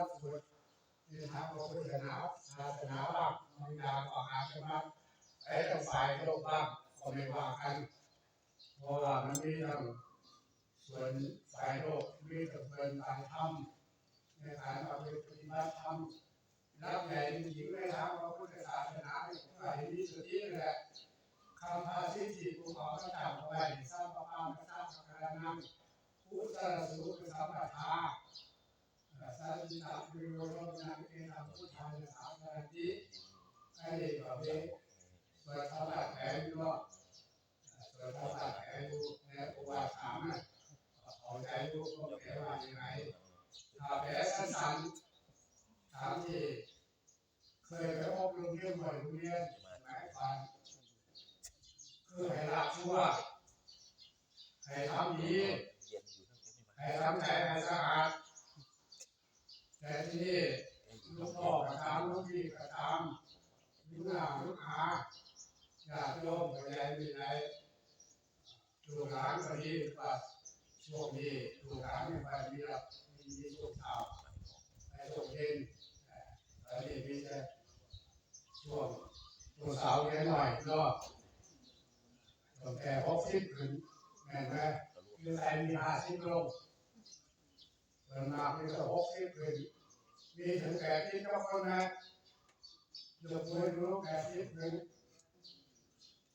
นักบวชในทางพระพุศาสนาศาสนาบ้างบางอย่างก็อาจจะไอ้ทางฝ่ายโลกบ้างก็ไม่ว่ากันเพราะว่ามันมีทั้งส่วนฝ่ายโลกมีทั้งส่วนฝ่ายธรรมในการเอาไปฏิบัติธรรมรับใหญ่หญิงในทางพระพุทธศาสนาก็เห็นมีสตินั่นแหละคำพาสิทธิภูเขาพระเจ้าเอาไว้สร้างประการพระเจ้าสักการนังพุทธสุขสัมปทา สัจจิตาวิโรจนังเอตังพุทธานสาสาติไอ้เด็กแบบนี้สวดธรรมะแผลดูเนาะเกิดเขาตัดแผลดูในอุบาถามนะเอาใจดูก็แผลว่ายังไงถ้าแผลสั้นๆถามที่เคยไปอบรมเรื่องบ่อยเรียนหมายความคือให้ละชั่วให้ทำดีให้ทำใจให้สะอาด แต่ที่นี่ลูกพ่อก็ตามลูกพี่ก็ตามลูกหน้าลูกอาญาติโยมก็ยังมีในลูกหลานก็ดีว่าช่วงนี้ลูกหลานไม่ค่อยมีรอกมีมีช่วงเช้าในช่งเย็นเอ่อตอนนี้มีแต่ช่วงช่วงเช้าแค่หน่อยก็ตั้งแต่หกสิบขึ้นแม่นไหมคือใครมีห้าสิบลง เพิ่มากมีแต่หกสิบขึ้นมีถึงแปดสิบก็คนนะยกมือดูแปดสิบขึ้น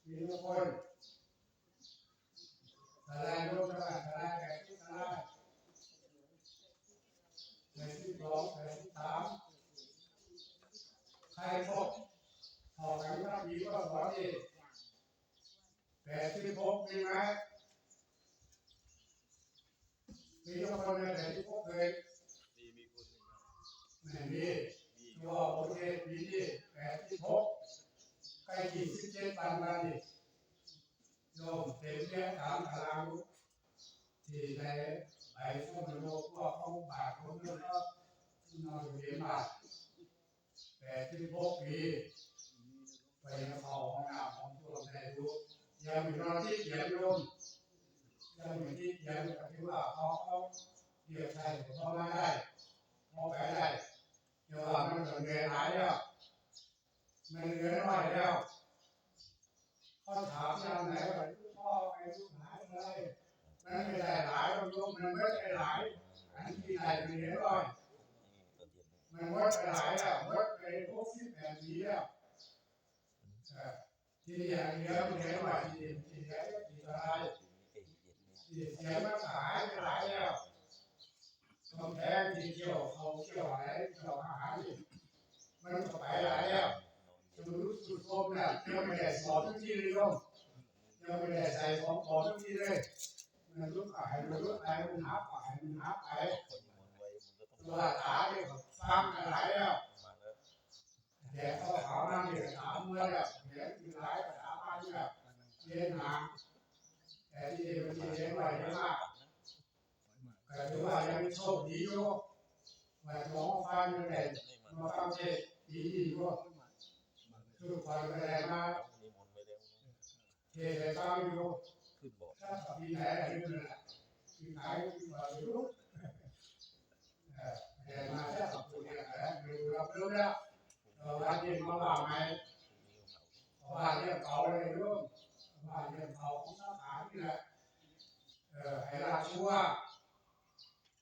มีทุกคนทลายโลกทลายทลายแก่ที่ทลายในที่สองในที่สามใครพบพอกันก็มีก็สอดีแต่ที่พบมีไหมทุกคนในแต่ที่พบเคย มีมีคนหนึ่งครับ ไม่มีมีตัวโอเคมีที่แต่ที่พบใกล้กี่สิบเจ็ดปันมาดิโยมเต็มแก้ถามพลังที่ในใบส้มโลกพวกเขาบาดคนนั้นก็นอนอยู่ในบ้านแต่ที่พกปีไปเข้าห้องน้ำของพวกในรู้ยังมีนอนที่เขียนโยมยังมีที่เขียนก็ถือว่าเขาเขาเรียกใครเขามาได้เขาไปได้เดี๋ยวว่ามันเหนื่อยหายแล้ว มันเหนื่อยน้อยแล้วเขาถามยังไหนว่าพ่อไอ้ลูกหายอะไรมันไม่ได้หลายมันมันไม่ได้หลายอันที่ได้เป็นเห็นร้อยมันวัดไปหลายแล้ววัดไปพวกสิบแปดปีแล้วเออที่อย่างเดียวมันเห็นว่าที่ที่เหลือก็ที่อะไรที่เสียมันหายไปหลายแล้วกำแพงที่เกี่ยวเขาเกี่ยวอะไรเกี่ยวอาหารนี่มันก็ไปหลายแล้วจนรู้ สุดโทมเนี่ยยังไม่ได้สอนทุกที่เลยโยมยังไม่ได้ใส่ของขอทุกที่เลยมันรู้ขายมันรู้ขายมันหาขายมันหาขายตัวขาเนี่ยฟังกันหลายแล้วแต่เขาขาวนั่งอยู่ถามเมื่อแล้วเดี๋ยวมีหลายภาษาบ้านเนี่ยเรียนหาแต่ที่มันเรียนไว้เยอะมากก็ถือว่ายังโชคดีอยู่ว่าน้อฟังยังไงมาฟังเทศดีดีก็ อยู่ทุกคนก็ได้มาเทศได้ฟังอยู่ขึ้นบอกถ้าปีไหนอะไรนี่แหละปีไหนปีไหนรู้เออแต่มาถ้าสับปูเนี่ยแหละดูรับรู้แล้วเออวันนี้มาว่าไงว่าเรื่องเขาเลยรู้ว่าเรื่องเขาของทหารนี่แหละเออให้ราชัว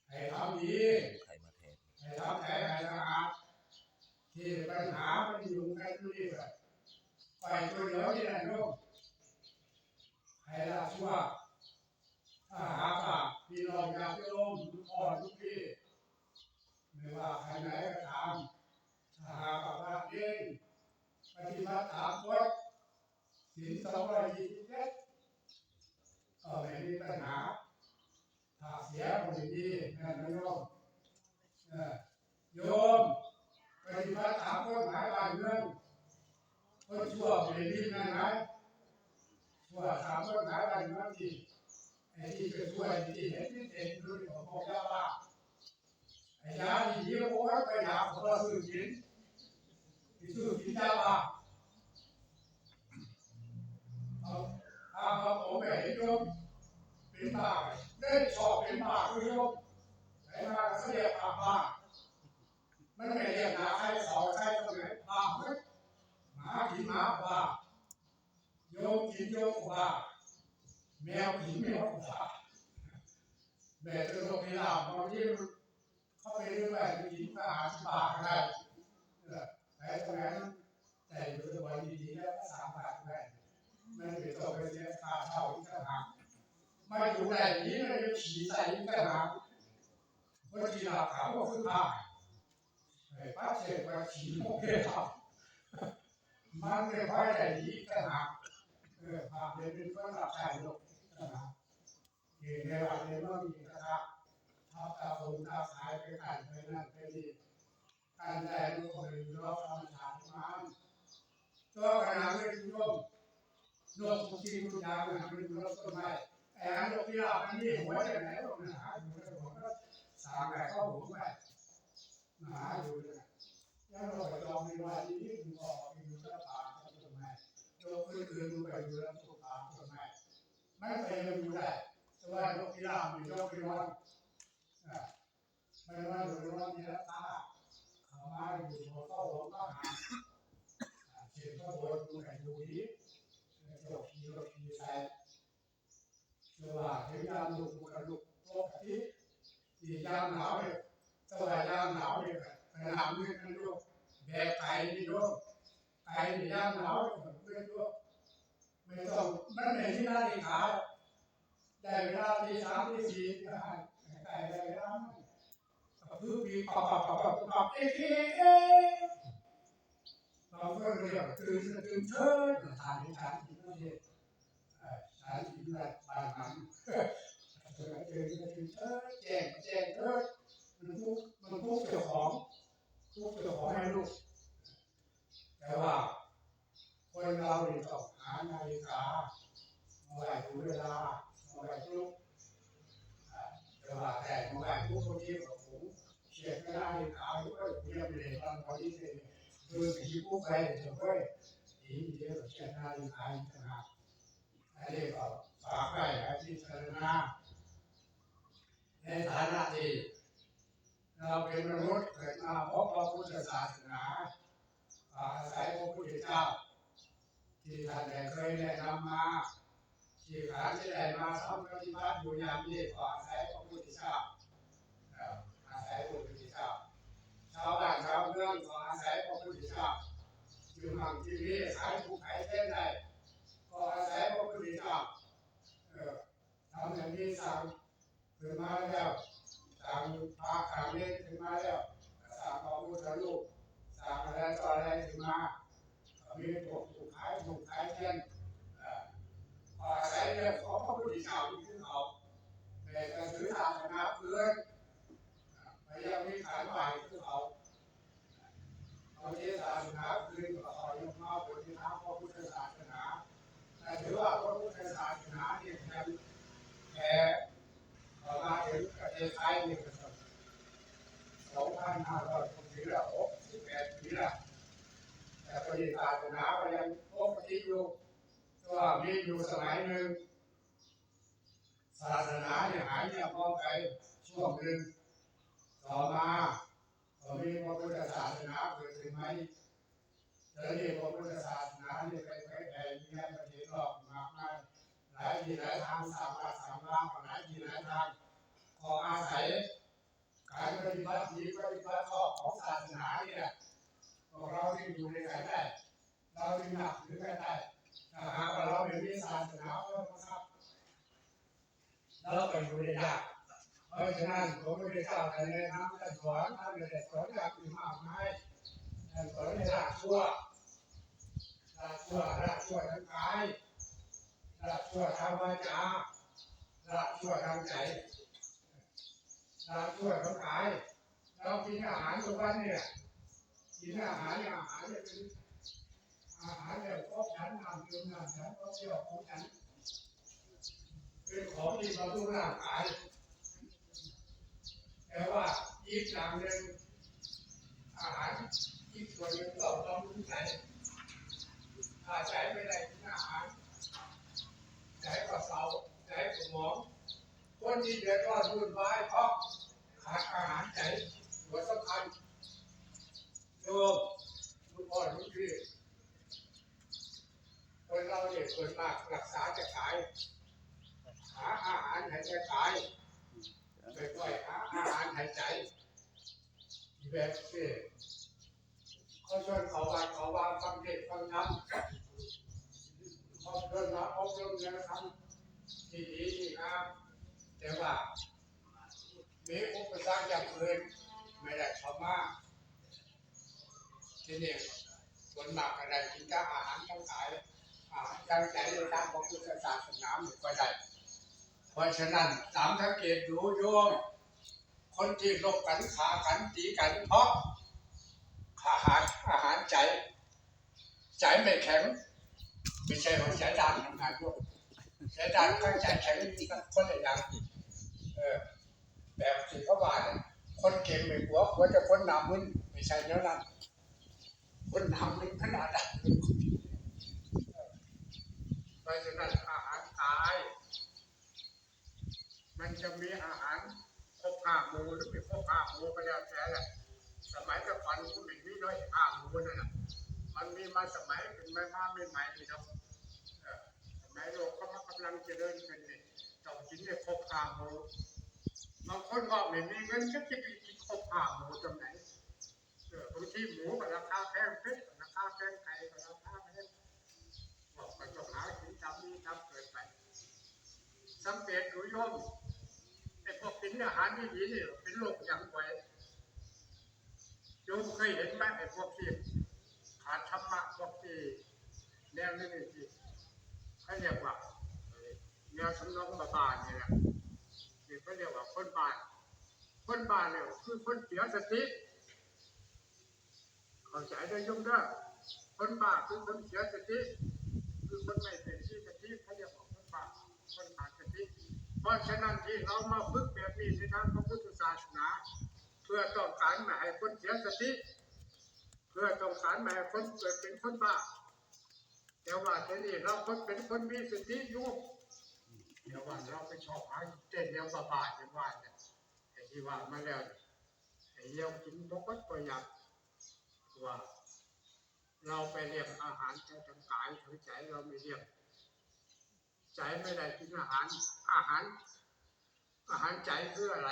ให้ทำดีใครมาแทนให้ทำใจให้สะอา ที่ปัญหามันอยู่กันอยู่นี่แหละไปตัวเดียวนี่แหละลูกให้ละชั่วถ้าหากว่าพี่น้องอยากจะล้มทุกคนทุกที่ไม่ว่าใครไหนก็ตามถ้าหากว่าพระเองปฏิบัติตามกฎศีลสองร้อยยี่สิบเจ็ดก็ไม่มีปัญหาถ้าเสียคนดีนั่นนะโยมเออโยมปฏิบัติตามกฎหมายบ้านเมืองคน ชั่วไม่ดีนั่นไหมว่าถามว่าขายอะไรบางทีไอ้ที่จะช่วยที่เห็นที่เห็นดูดิผมบอกยาบ้าไอ้ยาที่ยี่ยมโอ้ยไปหาผมว่าซื้อกินที่ซื้อกินยาบ้าเอาถ้าเขาผมไม่เห็นโยมเป็นบ้าได้ชอบเป็นบ้าคือโยมไอ้มาเรียกบ้าบ้ามันไม่เรียกหาใครสอนใครตรงไหนบ้าไหมหมากินหมาบ้าโยมกินโยมบ้าแมวกินแมวบ้าแม่ตัวโลกนี้เราบางทีมันเข้าไปเรื่อยๆกินก็หารบ้าก็ได้เออไอ้ตรงนั้นแต่อยู่ในวันดีๆแล้วสามบาทได้ไม่ไปต้องไปเสียค่าเช่าอีกต่างหากไม่อยู่ไหนนี้เลยขี่ใส่อีกต่างหากบางทีเราถามว่าคือผ้าไอ้ป้าเสกว่าขี่โมเกลับ มันไม่ค่อยได้ดีกันหาเออพาเดินเป็นคนรับใช้โลกกันหาเกี่ยในวันนี้มันมีกระทะทอดตาบุญตาขายไปกันไปนั่นไปนี่การได้ลูกคนรอบธรรมชาติมันตัวขนาดไม่ดูร่มร่มทุกทีทุกอย่างมันไม่ดูร่มต้นไม้ไอ้อันลูกที่เราอันนี้หัวจะไหนลูกนหาอยู่ในหัวก็สามแบบเข้าหัวไปหาอยู่เนี่ย แล้วเราไปลองดูว่าที่นี่มันออกมีอยู่แล้วผ่านกันตรงไหนโยกอื่นอื่นดูไปดูแล้วถูกผ่านตรงไหนไม่ไปยังอยู่ได้แต่ว่ายกที่ล่างมันยกไปวันอ่าไม่ว่าหรือว่ามีรัตาขามาอยู่หัวเข้าหัวก็หาเขียนข้าวบนดูไหนดูดีจบทีจบทีใส่เชื่อว่าถึงยามลุกมันลุกโลกที่ที่ยามหนาวเนี่ยสวายยามหนาวเนี่ย ขนาดมือกันโยกแบกไก่นี่โยกไก่นี่ยามหนาวเนี่ยเพื่อโยกไม่ต้องมันไม่ที่นาฬิกาได้เวลาที่สามที่สี่ที่ห้ไก่ได้เวลาคือปีปับปับปับปับปับเอ๊ะเอ๊ะเอเราก็เรียกตื่นตื่นเชิดทานทานที่นั่นเองทานที่นั่นบ้านมันตื่นตื่นเชิดแจ้งแจ้งเชิดมันทุกมันทุกเจ้าของ ทุกเจ้าขอให้ลูก แต่ว่าคนเราเนี่ยต้องหานาฬิกาเมาไว้ดูเวลาเมาไว้ทุกแต่ว่าแต่เมาไว้ทุกคนที่กับผมเขียนไม่ได้นาฬิกาด้วยเรียบเลยตอนพอดีเลยคือผีผู้ไปจะเว้ยผีเดียวเขียนนาฬิกาอีกต่างหากอันนี้ก็ฝากไว้ให้พิจารณาในฐานะที่ เราเป็นมนุษย์เกิดมาพบพระพุทธศาสนาอาศัยพระพุทธเจ้า ที่ท่านได้เคยแนะนำมาที่ขานจะได้มาทำปฏิบัติอยู่อย่างนี้ก็อาศัยพระพุทธเจ้าเอ่ออาศัยพระพุทธเจ้า ชาวบ้านชาวเมืองก็อาศัยพระพุทธเจ้าอยู่มั่งที่นี่ขายผู้ขายเส้นได้ก็อาศัยพระพุทธเจ้าเออทำอย่างนี้สั่งขึ้นมาแล้ว สั่งพระขังเล็กถึงมาแล้วสั่งพระพุทธรูปสั่งอะไรต่ออะไรถึงมามีพวกถูกขายถูกขายเช่นเอ่อพออาศัยเรื่องของพระพุทธเจ้าที่ขึ้นเขาแต่การถือศาสนาเพื่อนพยายามมีขายใหม่ขึ้นเขาเอาที่ศาสนาคืนก็ขอยกมาบนที่ทางพระพุทธศาสนาแต่ถือว่าพระพุทธศาสนาเนี่ยเป็นแค่ พอมาถึงประเทศไทยนี่ก็สองพันห้าร้อยปีแล้วหกสิบแปดปีแล้วแต่ประเทศศาสนาก็ยังปกติอยู่ก็ มีอยู่สมัยหนึ่งศาสนาเนี่ยหายเงียบมอไปช่วงหนึ่งต่อมาก็มีพระพุทธศาสนาเกิดขึ้นไหมแล้วนี่พระพุทธศาสนาเนี่ยไปแผ่แผ่เงียบประเทศรอบมากมายหลายที่หลายทางสามารถสามร่างหลายที่หลายทางขออาศัยการปฏิบัติดีปฏิบัติชอบของศาสนาเนี่ยพวกเราที่อยู่ในกันได้เราที่หนักถือกันได้ ถ้าหากว่าเราไม่มีศาสนาก็นะครับเราก็อยู่ในยากเพราะฉะนั้นผมไม่ได้เจ้าแต่แนะนำแต่สอนท่านไม่ได้สอนอย่างอื่นมากมายท่านสอนในหลักชั่วหลักชั่วหลักชั่วทั้งกายละชั่วทางวาจาละชั่วทางใจละชั่วทางกายเรากินอาหารทุกวันเนี่ยกินอาหารเนี่ยอาหารเนี่ยเป็น อาหารเนี่ยพบฉันนำดื่มนำฉันก็เที่ยวของฉันเป็นของที่บำรุงร่างกายแต่ว่าอีกอย่างหนึ่งอาหารอีกส่วนหนึ่งก็บำรุงใจถ้าใจไม่ได้กินอาหารใจก็เศร้าใจก็หมองคนที่เดือดร้อนวุ่นวายเพราะขาดอาหารใจหัวสำคัญ ส่วนมากรักษาจะขาย หาอาหารให้จะขายไม่ค่อยหาอาหารให้ใจแบบนี้เขาชวนเขาวัดเขาวางฟังเทศฟังธรรมเขาเดินมาอบรมแนวธรรมที่ดีที่งามแต่ว่ามีอุปสรรคอย่างอื่นไม่ได้เข้ามาที่นี่คนมากก็ได้กินแต่อาหารทั้งขาย ตั้งใจในทางของพุทธศาสนาไม่ค่อยได้เพราะฉะนั้นตามสังเกตดูโยมคนที่ลบกันขากันตีกันเพราะอาหารอาหารใจ ใจไม่แข็งไม่ใช่ของใจดำทำงานโยมใจดำข้างใจแข็งนี่ก็คนละอย่างเออแบบที่เขาว่าเนี่ยคนเก่งไม่กลัวกลัวจะคนหนามึนไม่ใช่แล้วนั้นคนหนามึนขนาดนั้น เพราะฉะนั้นอาหารตาย มันจะมีอาหารครบห้าหมูหรือไม่ครบห้าหมูก็แล้วแต่แหละสมัยต่ก่อนก็ไม่มีน้อยห้าหมูนั่นน่ะมันมีมาสมัยเป็นไม่มาไม่ใหม่นี่ครับเออสมัยโลกก็มันกำลังเจริญขึ้นนี่ต้องกินให้ครบห้าหมูบางคนบอกไม่มีเงินก็จะไปกินข้าวผ้าหมูตรงไหนบางทีหมูก็ราคาแพงเพชรราคาแพงไก่ก็ราคาแพงบอกไปต้องหา กินตามนี้ตามเกิดไปสังเกตดูโยมไอ้พวกกินอาหารที่ดีนี่เป็นโรคอย่างไวโยมเคยเห็นไหมไอ้พวกที่ขาดธรรมะพวกที่แนวนี้นี่ที่เขาเรียกว่าแนวสำนองบาบานนี่แหละนี่เขาเรียกว่าคนบานคนบานเนี่ยคือคนเสียสติเข้าใจได้ยงเด้อคนบ้าคือคนเสียสติคือคนไม่เป็นที่ สติเขาเรียกว่าคนบ้าคนขาดสติเพราะฉะนั้นที่เรามาฝึกแบบนี้ในทางพระพุทธศาสนา เพื่อต้องการไม่ให้คนเสียสติ เพื่อต้องการไม่ให้คนเกิดเป็นคนบ้าแต่ว่าทีนี้เราคนเป็นคนมีสติอยู่เดี๋ยวว่าเราไปชอบหาเต้นเลี้ยงบาบาจังว่าเนี่ยไอ้ที่ว่ามาแล้วเนี่ยไอ้เลี้ยงกินบกวัดประหยัดว่า เราไปเลี้ยงอาหารทางกายทางใจเราไม่เลี้ยง ใจไม่ได้กินอาหาร อาหาร อาหารใจคืออะไร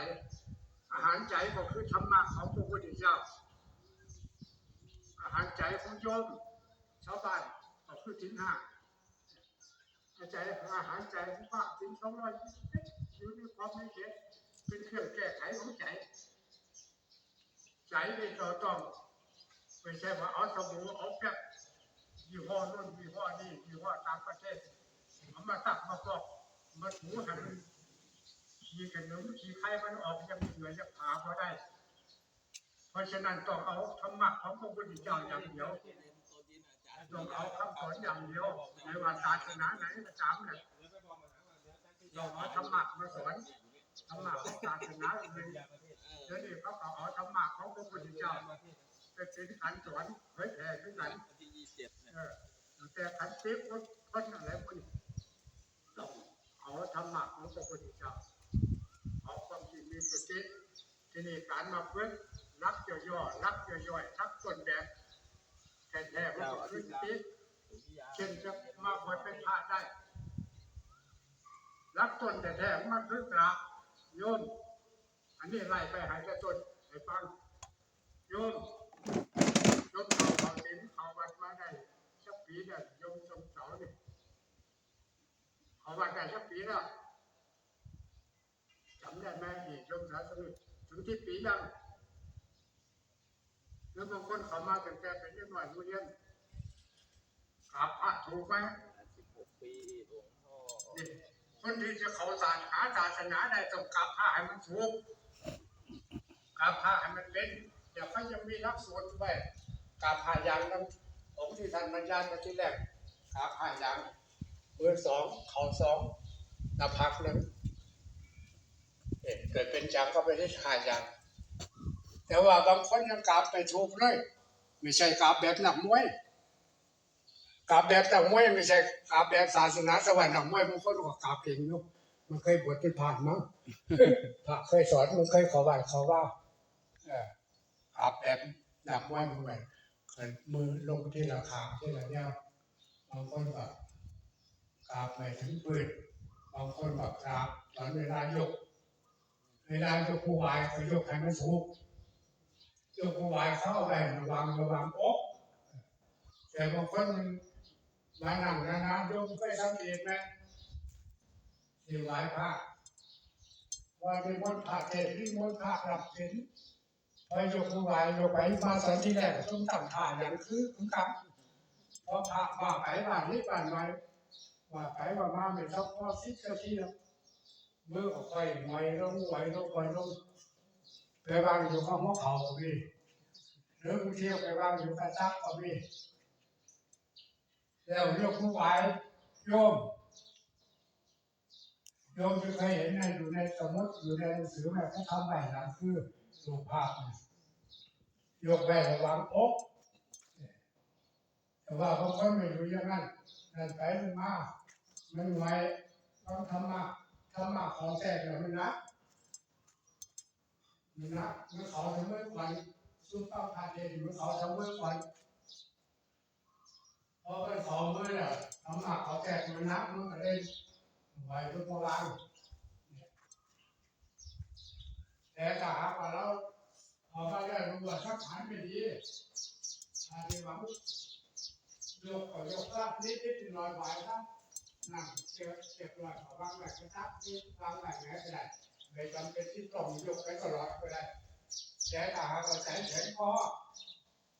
อาหารใจก็คือธรรมะของพระพุทธเจ้า อาหารใจของโยมชาวบ้านก็คือทิ้งห้าใจอาหารใจที่ว่าถึงสองร้อยอยู่ในความไม่เข็ดเป็นเครื่องแก้ไขของใจ ใจนี่ก็ต้องไม่ใช่ว่าเอาสบู่เอาแป๊บยี่ห้อนู่นยี่ห้อนี่ยี่ห้อต่างประเทศเอามาตักมาฟอก มาถูให้มันขี้กันนมขี้ไข่มันออกยังเหลือจะผ่าพอได้ เพราะฉะนั้นต้องเอาธรรมะของพระพุทธเจ้าอย่างเดียวต้องเอาคำสอนอย่างเดียวไม่ว่าศาสนาไหนก็ตามเนี่ยเราเอาธรรมะมาสอนธรรมะของศาสนาอื่นเดี๋ยวนี้เขาก็เอาธรรมะของพระพุทธเจ้าไปเป็นขันสอนเผยแผ่ขึ้นกันที่ยี่สิบเนี่ยเออแต่ขันติ๊บคนคนอะไรพวกนี้ต้อง เอาธรรมะของพระพุทธเจ้าเอาความจริงมีสติที่นี้การมาเพื่อรักย่อๆรักย่อยๆทักต้นแบบแท้ๆมันก็คือสติเช่นจะมาบวชเป็นพระได้ รักตนแต่แท้มันคือกราบโยมอันนี้ไล่ไปหายจะตนให้ฟังโยมโยมเขาเขาเห็นเขาวัดมาได้สักปีเนี่ยโยมสมเสาเนี่ย เขาวัดได้สักปีแล้วจำได้ไหมอีกโยมสาธุกถึงที่ปียังหรือบางคนเขามาตั้งแต่เป็นเด็กหน่อยผู้เรียนกราพระถูกไหมสิบหกปีหลวงพ่อนี่คนที่จะเขาศาสนาศาสนาได้ต้องกราบพระให้มันถูกกราบพระให้มันเป็นเดี๋ยวเขายังมีหลักสูตรไว้กราบพระอย่างนั้นผมที่ท่านบรรยายมาที่แรกกราบพระอย่าง มือสองเข่าสองหน้าพักหนึ่งเกิดเป็นจังก็ไปที่หาอย่างแต่ว่าบางคนยังกราบไม่ถูกเลยไม่ใช่กราบแบบหนักมวยกราบแบบนักมวยไม่ใช่กราบแบบศาสนาสวรรค์หนักมวยบางคนก็กราบเก่งอยู่มันเคยบวชที่ผ่านมั้งพระเคยสอนมันเคยขอว่าขาว่าเออกราบแบบหนักมวยมันไปเกิดมือลงที่ราคาที่ระยะบางคนก็ กกราบไปถึงปืนบางคนบอกกราบตอนเวลายก เวลายกผู้วายก็ยกให้มันสูงยกผู้วายเข้าไประวังระวังอกแต่บางคนมันมานั่งนานๆยกไม่สังเกตไหมที่ไหวพระว่ามีมนต์พระเทศที่มนต์พระรับสินพอยกผู้วายยกไปมาสันที่แรกต้องตั้งท่าอย่างคือคือกันพอพระมาไปบ้านนี้บ้านไว้ ว่าไปว่ามาไม่ต้องพอสิบนาทีแล้วเมื่อค่อยไหวลงไหวลงไหวลงไปวางอยู่ข้างหัวเขาก็มีหรือบางทีไปวางอยู่กระซักก็มีแล้วยกมือไหวโยมโยมจะเคยเห็นในอยู่ในสมุดอยู่ในหนังสือแบบเขาทำใบหลังคือรูปภาพเนี่ยยกไประวังอกแต่ว่าบางคนไม่รู้อย่างนั้นนั่นไปมา มันไหวต้องทำมาธรรมะของแท้เนี่ยมันนะมันนะมันเขาทำเมื่อวันซุปเปอร์พาเดนมันเขาทำเมื่อวันพอเป็นของเมื่อเนี่ยธรรมะขอแท้มันนะมันก็เลยไหวทุกโบราณแต่ถ้าหากว่าเราเอามาได้รู้ว่าสักฐานไม่ดีอาจจะหวังยกก็ยกละนิดนิดหน่อยไหวนะ นั่งเก็บเก็บหน่อยเอาวางแบบกระทับที่วางแบบไหนก็ได้ไม่จำเป็นที่ตรงยกไปตลอดก็ได้แต่ถ้ากว่าใจแข็งพอ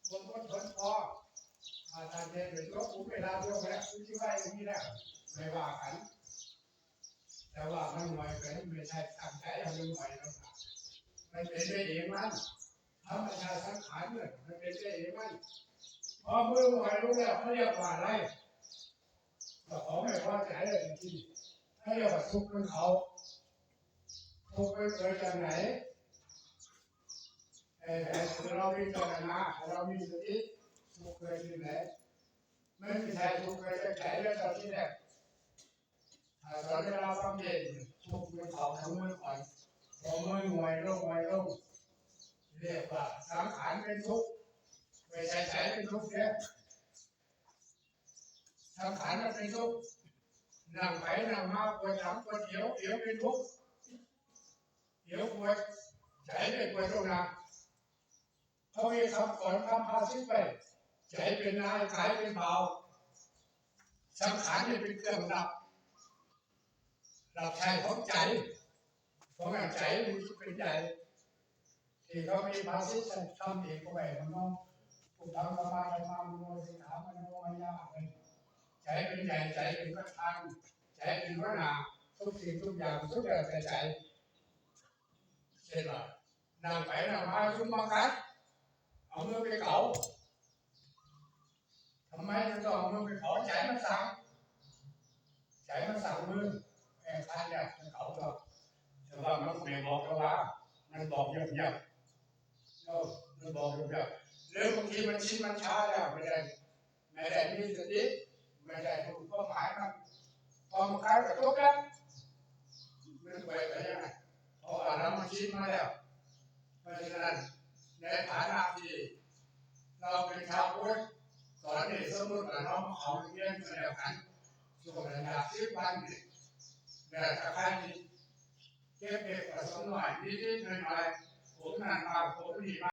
บนบนทนพออาจารย์เรียนเป็นยกผมเวลายกแล้วคุณที่ว่าอย่างนี้แล้วไม่ว่ากันแต่ว่ามันหน่อยไปไม่ใช่ตั้งใจเอามันหน่อยแล้วนะมันเป็นได้เองมันธรรมชาติสังขารเนี่ยมันเป็นได้เองมันพอมือไหวรู้แล้วเขาเรียกว่าอะไร แต่เขาไม่พอใจเลยจริงๆถ้าเรียกว่าทุกข์เป็นเขาทุกข์เป็นเกิดจากไหนเออเรามีจรณาเรามีสติทุกข์เกิดที่ไหนไม่มีใช่ทุกข์เกิดจากใจแล้วตอนที่แรกตอนที่เราต้องเย็นทุกข์เป็นเขาทั้งมือก่อนพอมือหวยลงหวยลงเรียกว่าสังขารเป็นทุกข์ไม่ใช่ใจเป็นทุกข์เนี่ย สังขารมันเป็นทุกข์นั่งไปนั่งมาปวดหลังปวดเอวเอวเป็นทุกข์เอวปวดใจไม่ปวดตรงนั้นเขามีคำก่อนคำพาสิไปใจเป็นนายกายเป็นเบาสังขารเนี่ยเป็นเครื่องดับดับใจของใจเพราะงั้นใจมันเป็นใจที่เขามีภาษิตทำเองก็ไปมันน้องผู้ทำสมาธิมาโนสิขามันโนมายาเลยใจเป็นใหญ่ใจเป็นประธานใจเป็นพระนาทุกสิ่งทุกอย่างทุกอย่างแต่ใจเช่นว่านางไปนางมาชุมมากัดเอามือไปเกาทำไมต้องเอามือไปเกาใจมันสั่งใจมันสั่ งมือแอบทานเนี่ยมันตัวแต่ว่ามันไม่บอกเรเงียบๆเรามันบอกเงียบๆหรือบางทีมันชินมันช้าแล้วไม่ได้ไม่ได้มีสติไม่ได้ถูกเป้าหมายมันพอมันคล้ายกับทุกแล้วมันไปไปยังไงเพราะว่าเรามันชินมาแล้วเพราะฉะนั้นในฐานะที่เราเป็นชาวพุทธตอนนี้สมมติว่าเราเขาเรียนมาแล้วกันช่วงระดับสิบวันนี่แต่ถ้าใครเก็บเก็บผสมหน่อยนิดๆหน่อยๆผมนั่นมาผมนี่มา